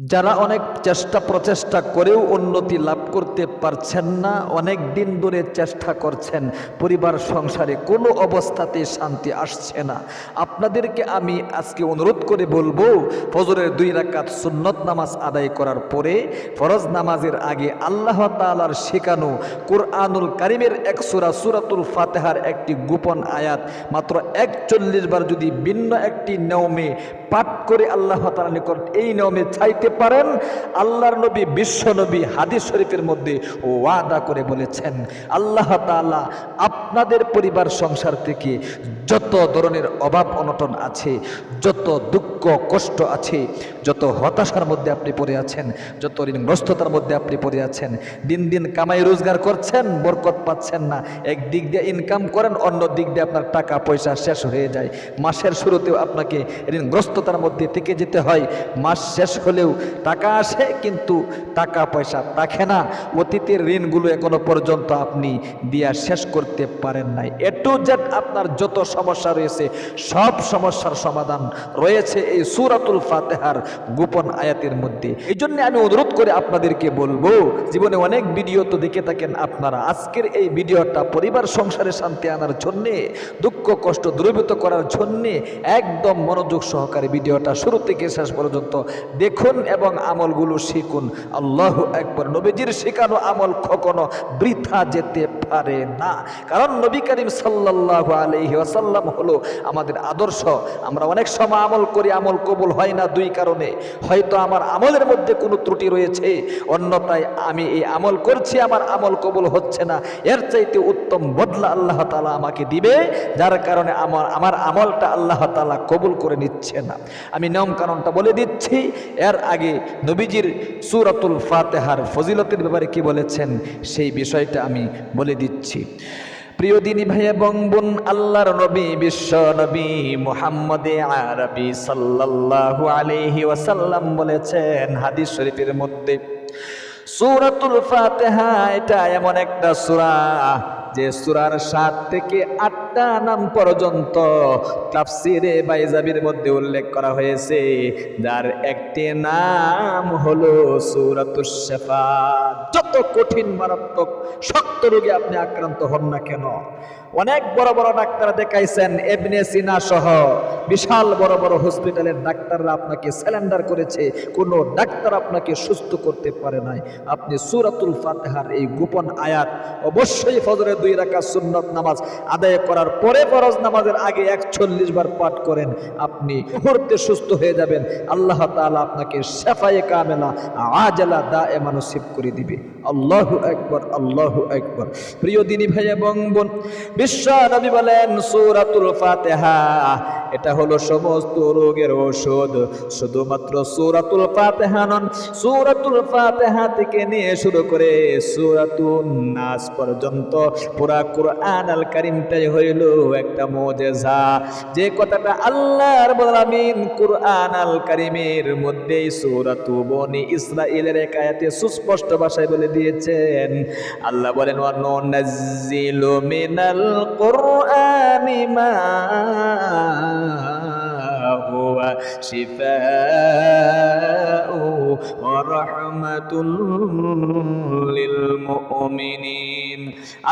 যারা অনেক চেষ্টা প্রচেষ্টা করেও উন্নতি লাভ করতে পারছেন না, অনেক দিন ধরে চেষ্টা করছেন, পরিবার, সংসারে কোনো অবস্থাতে শান্তি আসছে না। আপনাদেরকে আমি আজকে অনুরোধ করে বলব, ফজরের দুই রাকাত সুন্নত নামাজ আদায় করার পরে, ফরজ নামাজের আগে আল্লাহ তাআলার শেখানো কোরআনুল কারিমের এক সুরা, সুরাতুল ফাতেহার একটি গোপন আয়াত, মাত্র একচল্লিশ বার যদি ভিন্ন একটি নিয়মে পাঠ করে আল্লাহ তালা নিকট এই নিয়মে চাইতে পারেন। আল্লাহর নবী, বিশ্ব নবী হাদিস শরীফের মধ্যে ওয়াদা করে বলেছেন, আল্লাহ তালা আপনাদের পরিবার সংসার থেকে যত ধরনের অভাব অনটন আছে, যত দুঃখ কষ্ট আছে যত হতাশার মধ্যে আপনি পড়ে আছেন, যত ঋণগ্রস্ততার মধ্যে আপনি পড়ে আছেন, দিন দিন কামাই রোজগার করছেন, বরকত পাচ্ছেন না। এক দিক দিয়ে ইনকাম করেন, অন্য দিক দিয়ে আপনার টাকা, পয়সা শেষ হয়ে যায়। মাসের শুরুতেও আপনাকে ঋণগ্রস্ততার মধ্যে থেকে যেতে হয়। মাস শেষ হলেও টাকা আসে, কিন্তু টাকা, পয়সা থাকে না। অতীতের ঋণগুলো এখনও পর্যন্ত আপনি দিয়া শেষ করতে পারেন নাই। এ টু জেড আপনার যত সমস্যা রয়েছে, সব সমস্যার সমাধান রয়েছে এই সুরাতুল ফাতেহার। গোপন আয়াতের মধ্যে। এই জন্য আমি অনুরোধ করে আপনাদেরকে বলব, জীবনে অনেক ভিডিও তো দেখে থাকেন আপনারা। আজকের এই ভিডিওটা পরিবার সংসারে শান্তি আনার জন্যে, দুঃখ, কষ্ট দূরীভূত করার জন্যে একদম মনোযোগ সহকারে ভিডিওটা শুরু থেকে শেষ পর্যন্ত দেখুন এবং আমলগুলো শিখুন। আল্লাহ একবার নবীজির শেখানো আমল কখনো বৃথা যেতে পারে না। কারণ নবী করিম সাল্লাহ আলহি আসাল্লাম হলো আমাদের আদর্শ। আমরা অনেক সময় আমল করি, আমল কবুল হয় না দুই কারণে। হয়তো আমার আমলের মধ্যে কোনো ত্রুটি রয়েছে, অন্যথায় আমি এই আমল করছি, আমার আমল কবুল হচ্ছে না। এর চাইতে উত্তম বদলা আল্লাহ তালা আমাকে দিবে, যার কারণে আমার আমার আমলটা আল্লাহ তালা কবুল করে নিচ্ছে না। আমি নিয়ম কারণটা বলে দিচ্ছি। এর আগে নবীজির সুরাতুল ফাতেহার ফজিলতের ব্যাপারে কি বলেছেন, সেই বিষয়টা আমি বলে দিচ্ছি। প্রিয় দিনী ভাই এবং বোন, আল্লাহর নবী, বিশ্ব নবী মুহাম্মদে আরবি সাল্লাল্লাহু আলাইহি ওয়াসাল্লাম বলেছেন হাদিস শরীফের মধ্যে, সূরাতুল ফাতিহা এটা এমন একটা সূরা যে সুরার সাত থেকে আটটা নাম পর্যন্ত তাফসিরে বাইজাবির মধ্যে উল্লেখ করা হয়েছে, যার একটি নাম হলো সুরাতুশেফা যত কঠিন মারাত্মক শক্ত রোগে আপনি আক্রান্ত হন না কেন অনেক বড় বড় ডাক্তার দেখাইছেন এবনে সিনা সহ। বিশাল বড় বড় হসপিটালের ডাক্তাররা আপনাকে স্যালেন্ডার করেছে, কোনো ডাক্তার আপনাকে সুস্থ করতে পারে নাই। আপনি সুরাতুল ফাতেহার এই গোপন আয়াত অবশ্যই ফজরের দুই রাকাত সুন্নত নামাজ আদায় করার পরে ফরজ নামাজের আগে একচল্লিশ বার পাঠ করেন, আপনি মুহূর্তে সুস্থ হয়ে যাবেন। আল্লাহ তাআলা আপনাকে শেফায়ে কামেলা, আজালা দা এ এমানসিব করে দিবে। আল্লাহু একবার আল্লাহ একবার প্রিয় দিনী ভাই এবং বোন বিশ্ব নবী বলেন সুরাতুল ফাতিহা। এটা হলো সমস্ত রোগের ঔষধ শুধুমাত্র সূরাতুল ফাতিহা সূরাতুল ফাতিহা থেকে নিয়ে শুরু করে সূরাতুন নাস পর্যন্ত পুরা কোরআন আল কারিমটাই হইল একটা মুজিজা। যে কথাটা আল্লাহ রাব্বুল আলামিন কোরআন আল কারিমের মধ্যেই সূরাতু বনি ইসরাঈলের এক আয়াতে সুস্পষ্ট ভাষায় বলে দিয়েছেন। আল্লাহ বলেন, ওয়া নুনাজ্জিলু মিনাল কুরআনি মা হুয়া শিফাউ ওয়া রাহমাতুল লিল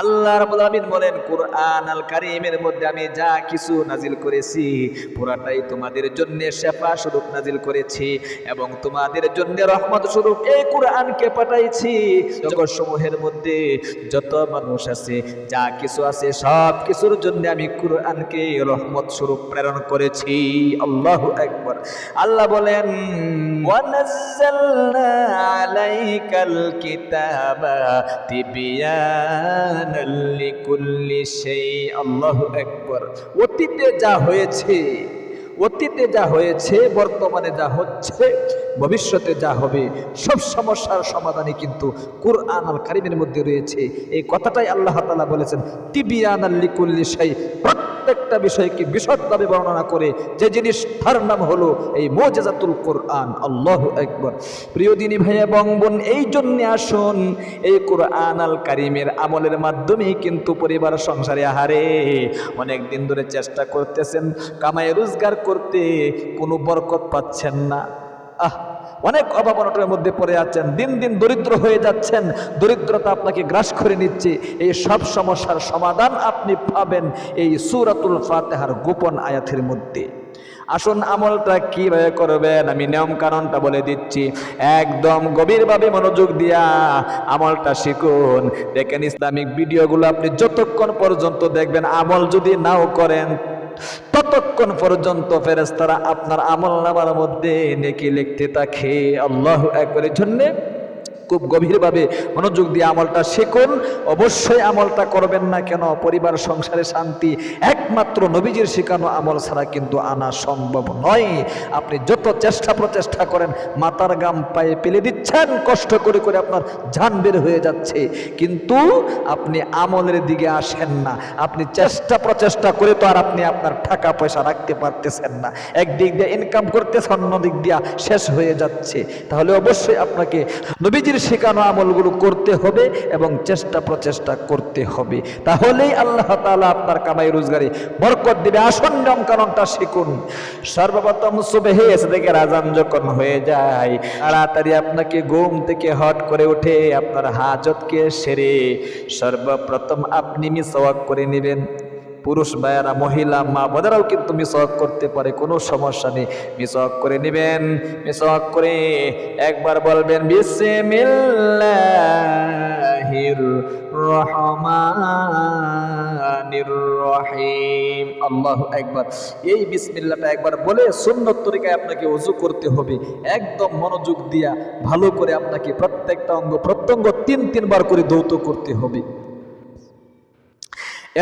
আল্লাহ রাব্বুল আলামিন বলেন, কোরআন আল কারীমের মধ্যে আমি যা কিছু নাজিল করেছি, পুরাটাই তোমাদের জন্য শেফা স্বরূপ নাজিল করেছি এবং তোমাদের জন্য রহমত স্বরূপ এই কোরআনকে পাঠাইছি। জগৎ সমূহের মধ্যে যত মানুষ আছে, যা কিছু আছে, সব কিছুর জন্য আমি কোরআনকে রহমত স্বরূপ প্রেরণ করেছি। আল্লাহু আকবার আল্লাহ বলেন অতীতে যা হয়েছে, অতীতে যা হয়েছে, বর্তমানে যা হচ্ছে, ভবিষ্যতে যা হবে, সব সমস্যার সমাধানই কিন্তু কুরআন আল কারিমের মধ্যে রয়েছে। এই কথাটাই আল্লাহ তালা বলেছেন তিবিয়ান আল্লিকুল্লি শাই প্রত্যেকটা বিষয়কে বিশদভাবে বর্ণনা করে যে জিনিস তার নাম হলো এই মোজেজাতুল কোরআন। আল্লাহ একবার প্রিয় দিনী ভাই এবং বোন, এই জন্যে আসুন, এই কোরআন আল কারিমের আমলের মাধ্যমেই কিন্তু পরিবার সংসারে, আহারে, অনেক দিন ধরে চেষ্টা করতেছেন কামাই রোজগার করতে কোনো বরকত পাচ্ছেন না। আহ অনেক অভাব অনটনের মধ্যে পড়ে আছেন, দিন দিন দরিদ্র হয়ে যাচ্ছেন, দরিদ্রতা আপনাকে গ্রাস করে নিচ্ছে, এই সব সমস্যার সমাধান আপনি পাবেন এই সুরাতুল ফাতেহার গোপন আয়াতের মধ্যে। আসুন আমলটা কীভাবে করবেন, আমি নিয়ম কারণটা বলে দিচ্ছি। একদম গভীরভাবে মনোযোগ দিয়া আমলটা শিখুন। দেখেন ইসলামিক ভিডিওগুলো আপনি যতক্ষণ পর্যন্ত দেখবেন, আমল যদি নাও করেন ততক্ষণ পর্যন্ত ফেরেস্তারা আপনার আমল নামার মধ্যে নেকি লিখতে থাকে। আল্লাহ একবারের জন্যে খুব গভীরভাবে মনোযোগ দিয়ে আমলটা শিখুন। অবশ্যই আমলটা করবেন না কেন? পরিবার, সংসারে শান্তি একমাত্র নবীজির শেখানো আমল ছাড়া কিন্তু আনা সম্ভব নয়। আপনি যত চেষ্টা প্রচেষ্টা করেন মাতার গাম পায়ে পেলে দিচ্ছেন, কষ্ট করে করে আপনার জান বের হয়ে যাচ্ছে। কিন্তু আপনি আমলের দিকে আসেন না। আপনি চেষ্টা প্রচেষ্টা করে তো আর আপনি আপনার টাকা পয়সা রাখতে পারতেছেন না। একদিক দিয়ে ইনকাম করতেছে অন্য দিক দিয়ে শেষ হয়ে যাচ্ছে। তাহলে অবশ্যই আপনাকে নবীজির শেখানো আমলগুলো করতে হবে এবং চেষ্টা প্রচেষ্টা করতে হবে। তাহলেই আল্লাহ তাআলা আপনার কামাই রোজগারে বরকত দিবে। আসন নিয়ম কারণটা শিখুন। সর্বপ্রথম সুবেহে এসে থেকে রাজান যখন হয়ে যায়, তাড়াতাড়ি আপনাকে ঘুম থেকে হট করে উঠে আপনার হাজতকে সেরে সর্বপ্রথম আপনি মিসওয়াক করে নেবেন। পুরুষ ভাইয়ারা মহিলা, মা বোনেরাও কিন্তু মিসওয়াক করতে পারে, কোনো সমস্যা নেই। মিসওয়াক করে নেবেন, মিসওয়াক করে একবার বলবেন, বিসমিল্লাহির রহমানির রহিম। আল্লাহু একবার এই বিসমিল্লাহটা একবার বলে সুন্নত তরিকায় আপনাকে ওযু করতে হবে। একদম মনোযোগ দিয়া ভালো করে আপনাকে প্রত্যেকটা অঙ্গ, প্রত্যঙ্গ তিন তিনবার করে দৌত করতে হবে।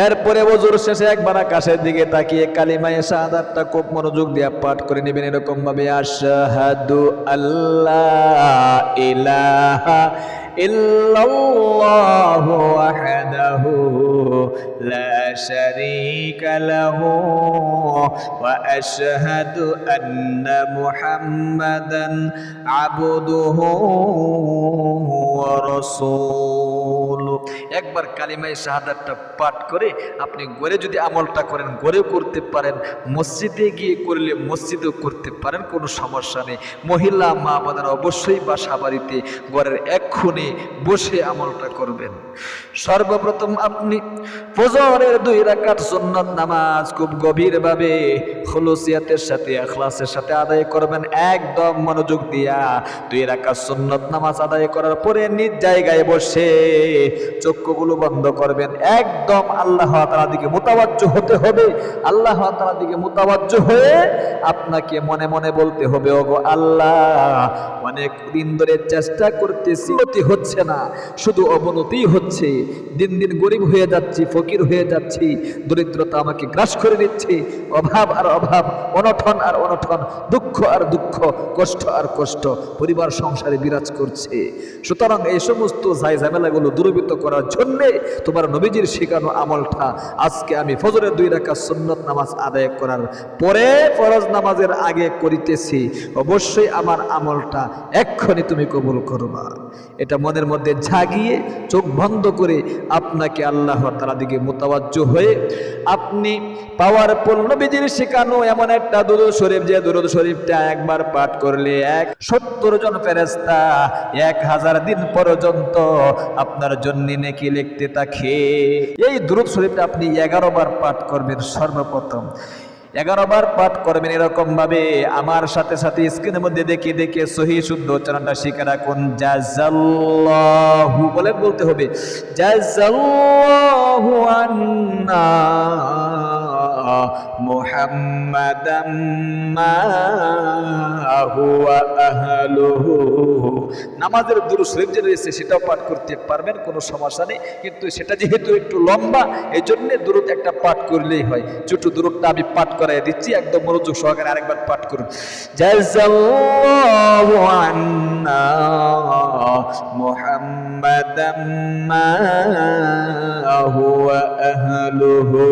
এরপরে ওজুর শেষে একবার আকাশের দিকে তাকিয়ে কালিমায়ে শাহাদাতটা খুব মনোযোগ দিয়ে পাঠ করে নেবেন। এরকম ভাবে আশহাদু আল্লাহ ইলাহা ইল্লাল্লাহু ওয়াহদাহু লা শারীকা লাহু ওয়া আশহাদু আন্না মুহাম্মাদান আবদুহু ওয়া রাসূলুহু। একবার কালিমাই শাহাদাতটা পাঠ করে আপনি গড়ে যদি আমলটা করেন, গড়েও করতে পারেন, মসজিদে গিয়ে করলে মসজিদেও করতে পারেন, কোনো সমস্যা নেই। মহিলা মা বাবাদের অবশ্যই বাসা বাড়িতে ঘরের এক্ষুনি বসে আমলটা করবেন। সর্বপ্রথম আপনি ফজরের দুই রাকাত সুন্নত নামাজ খুব গভীরভাবে খলুসিয়াতের সাথে আখলাসের সাথে আদায় করবেন, একদম মনোযোগ দিয়া দুই রাকাত সুন্নত নামাজ আদায় করার পরে নিজ জায়গায় বসে চক্ষুগুলো বন্ধ করবেন। একদম আল্লাহ তাআলার দিকে মোতাবাজ্য হতে হবে। আল্লাহ তাআলার দিকে মোতাবাজ্য হয়ে আপনাকে মনে মনে বলতে হবে, ওগো আল্লাহ, অনেক দিন ধরে চেষ্টা করতেছি হচ্ছে না। শুধু অবনতি হচ্ছে দিন দিন গরিব হয়ে যাচ্ছি, ফকির হয়ে যাচ্ছি, দরিদ্রতা আমাকে গ্রাস করে নিচ্ছে অভাব আর অভাব অনঠন আর অনঠন দুঃখ আর দুঃখ, কষ্ট আর কষ্ট, পরিবার সংসারে বিরাজ করছে। সুতরাং এই সমস্ত জাই ঝামেলাগুলো দূরীভূত করার জন্যে তোমার নবীজির শেখানো আমলটা আজকে আমি ফজরের দুই রাখা সুন্নত নামাজ আদায় করার পরে ফরজ নামাজের আগে করিতেছি। অবশ্যই আমার আমলটা এক্ষণে তুমি কবুল করবা। এটা মনের মধ্যে জাগিয়ে চোখ বন্ধ করে আপনাকে আল্লাহ তালা দিকে মোতাবাজ্য হয়ে আপনি পাওয়ার পূর্ণ নবীজির শেখানো এমন একটা দুরুদ শরীফ, যে দুরুদ শরীফটা একবার পাঠ করলে এক সত্তর জন ফেরেস্তা এক হাজার দিন পর্যন্ত আপনার জন্য নেকি লিখতে থাকে। এই দুরুদ শরীফটা আপনি এগারো বার পাঠ করবেন সর্বপ্রথম। এগারো বার পাঠ করবেন এরকম ভাবে। আমার সাথে সাথে স্ক্রিনের মধ্যে দেখে দেখে সহি শুদ্ধ উচ্চারণটা শিখে রাখুন। বলে বলতে হবে। জাজাল্লাহু আন্না মুহাম্মাদাম মা হুয়া আহলুহু। নামাজের দুরূদ শরীফ যে রয়েছে, সেটাও পাঠ করতে পারবেন, কোনো সমস্যা নেই। কিন্তু সেটা যেহেতু একটু লম্বা এই জন্য দূরত একটা পাঠ করলেই হয়। ছোট দূরতটা আমি পাঠ করাই দিচ্ছি, একদম মনোযোগ সহকারে আরেকবার পাঠ করুন। জাযাল্লাহু আন্না মুহাম্মাদাম মা হুয়া আহলুহু।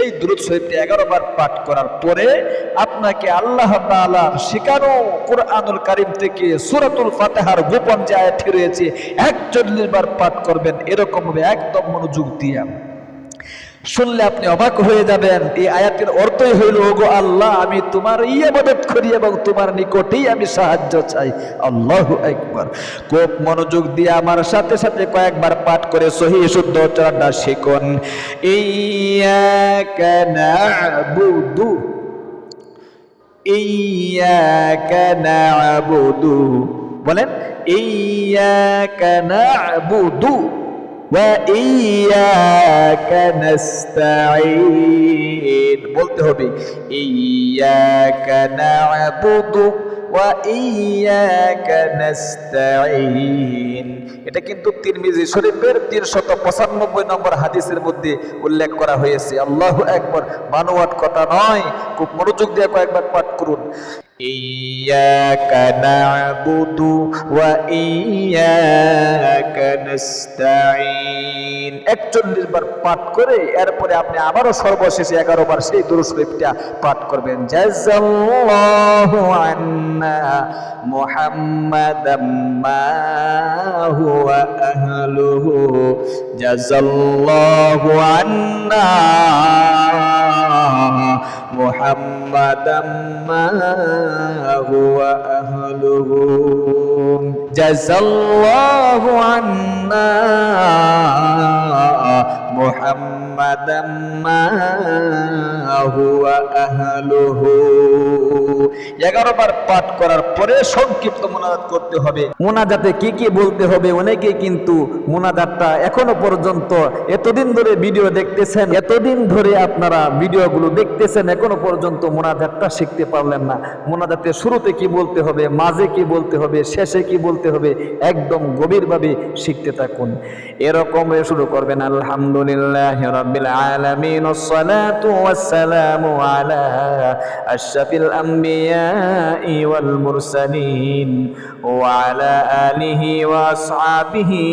এই দূরত শরীফটি এগারো বার পাঠ করার পরে আপনাকে আল্লাহ তাআলার শিকানো কোরআনুল কারিম থেকে সুরাতুল ফাতেহার গোপন যে রয়েছে, একচল্লিশ বার পাঠ করবেন। এরকম ভাবে একদম মনোযোগ দিয়া। শুনলে আপনি অবাক হয়ে যাবেন, এই আয়াতের অর্থই হইল, ওগো আল্লাহ, আমি তোমার ইবাদত করি এবং তোমার নিকটেই আমি সাহায্য চাই। আল্লাহ একবার খুব মনোযোগ দিয়ে আমার সাথে সাথে কয়েকবার পাঠ করে সহি শুদ্ধ উচ্চারণটা শিখুন। ইয়াকা না'বুদু ইয়াকা না'বুদু, বলেন ইয়াকা বলতে হবে এটা কিন্তু তিরমিজি শরীফের তিনশত পঁচানব্বই নম্বর হাদিসের মধ্যে উল্লেখ করা হয়েছে। আল্লাহ একবার বানোয়াট কথা নয়। খুব মনোযোগ দিয়ে কয়েকবার পাঠ করুন। ইয়াকা না'বুদু ওয়া ইয়াকা নাস্তাঈন 41 বার পাঠ করে এরপরে আপনি আবারও সর্বশেষে 11 বার সেই দুরূদ শরীফটা পাঠ করবেন। জাযাল্লাহু আন্না মুহাম্মাদাম মা হুয়া আহলুহু। জাযাল্লাহু আন্না محمدا ما هو أهله جزى الله عنا محمدا ما هو أهله এগারো বার পাঠ করার পরে সংক্ষিপ্ত মোনাজাত করতে হবে মোনাজাতে কি কি বলতে হবে অনেকে কিন্তু মোনাজাতটা এখনো পর্যন্ত এতদিন ধরে ভিডিও দেখতেছেন এতদিন ধরে আপনারা ভিডিওগুলো দেখতেছেন এখনো পর্যন্ত মোনাজাতটা শিখতে পারলেন না মোনাজাতে শুরুতে কি বলতে হবে মাঝে কি বলতে হবে শেষে কি বলতে হবে একদম গভীরভাবে শিখতে থাকুন এরকম শুরু করবেন আলহামদুলিল্লাহ আলামিন, আসসালাতু ওয়াসসালামু আলা আশরাফিল আম্বিয়াই ওয়াল মুরসালিন ওয়া আলা আলিহি ওয়া আসহাবিহি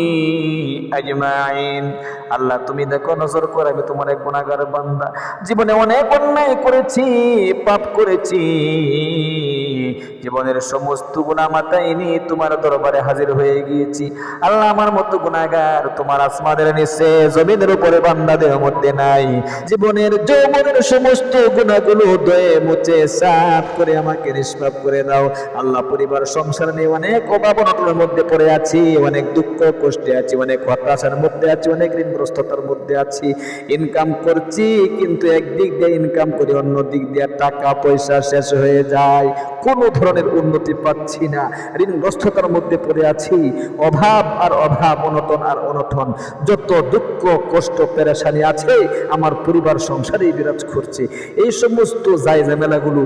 আল্লাহ, তুমি দেখো, নজর করে আমি তোমার এক গুণাগার বান্দা। জীবনে অনেক অন্যায় করেছি, পাপ করেছি। জীবনের সমস্ত গুণা মাথায় নিয়ে তোমার দরবারে হাজির হয়ে গিয়েছি। আল্লাহ আমার মতো গুণাগার তোমার আসমাদের নিচে, জমিনের উপরে বান্দাদের মধ্যে নাই। জীবনের যৌবনের সমস্ত গুণাগুলো দয়ে মুছে, সাফ করে আমাকে নিষ্পাপ করে দাও। আল্লাহ পরিবার সংসার নিয়ে অনেক অভাব মধ্যে পড়ে আছি, অনেক দুঃখ কষ্টে আছি, অনেক হতাশার মধ্যে আছি, অনেক ঋণগ্রস্ততার মধ্যে আছি। ইনকাম করছি, কিন্তু একদিক দিয়ে ইনকাম করি অন্য দিক দিয়ে টাকা পয়সা শেষ হয়ে যায়। কোনো ধরনের উন্নতি পাচ্ছি না। ঋণগ্রস্ততার মধ্যে পড়ে আছি। অভাব আর অভাব, অনটন আর অনটন। যত দুঃখ, কষ্ট, পেরেশানি আছে, আমার পরিবার, সংসারেই বিরাজ করছে। এই সমস্ত জায় ঝামেলাগুলো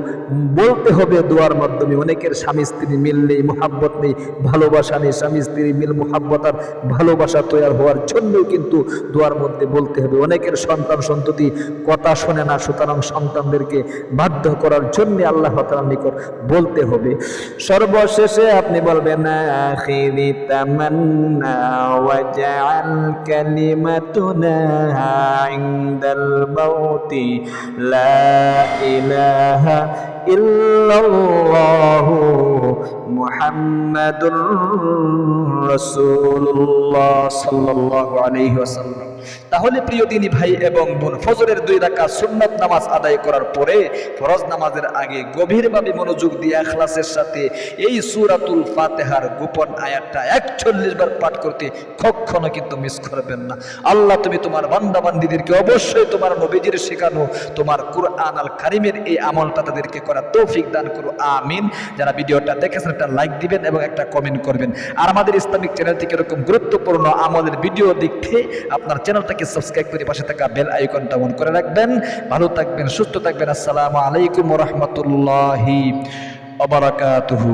বলতে হবে দোয়ার মাধ্যমে। অনেকের স্বামী, স্ত্রী মিল নেই, মোহাব্বত নেই, ভালোবাসা নেই। স্বামী, স্ত্রী মিল, মোহাব্বত আর ভালোবাসা তৈরি হওয়ার জন্যও কিন্তু দোয়ার মধ্যে বলতে হবে। অনেকের সন্তান, সন্ততি কথা শোনে না, সুতরাং সন্তানদেরকে বাধ্য করার জন্য আল্লাহ তাআলার নিকট বলতে হবে। সর্বশেষে আপনি বলবেন আখিরি তামান্না ওয়াজআল কালিমাতুনা ইনদাল মাউতি লা ইলাহা ইল্লাল্লাহু মুহাম্মাদুর রাসূলুল্লাহ সাল্লাল্লাহু আলাইহি ওয়াসাল্লাম। তাহলে প্রিয় দিনী ভাই এবং বোন, ফজরের দুই রাকাত সুন্নাত নামাজ আদায় করার পরে ফরজ নামাজের আগে গভীরভাবে মনোযোগ দিয়ে এখলাসের সাথে এই সূরাতুল ফাতিহার গোপন আয়াতটা 41 বার পাঠ করতে কখনো কিন্তু মিস করবেন না। আল্লাহ তুমি তোমার বান্দা বান্দীদেরকে অবশ্যই তোমার নবীজির শেখানো, তোমার কুরআন আল কারিমের এই আমলটা তাদেরকে করা তৌফিক দান করো, আমিন। যারা ভিডিওটা দেখেছেন একটা লাইক দিবেন এবং একটা কমেন্ট করবেন। আর আমাদের ইসলামিক চ্যানেল থেকে এরকম গুরুত্বপূর্ণ আমাদের ভিডিও দেখতে আপনার চ্যানেলটাকে সাবস্ক্রাইব করে পাশে থাকা বেল আইকনটা অন করে রাখবেন। ভালো থাকবেন, সুস্থ থাকবেন। আসসালামু আলাইকুম রহমতুল্লাহি অবরাকাতুহু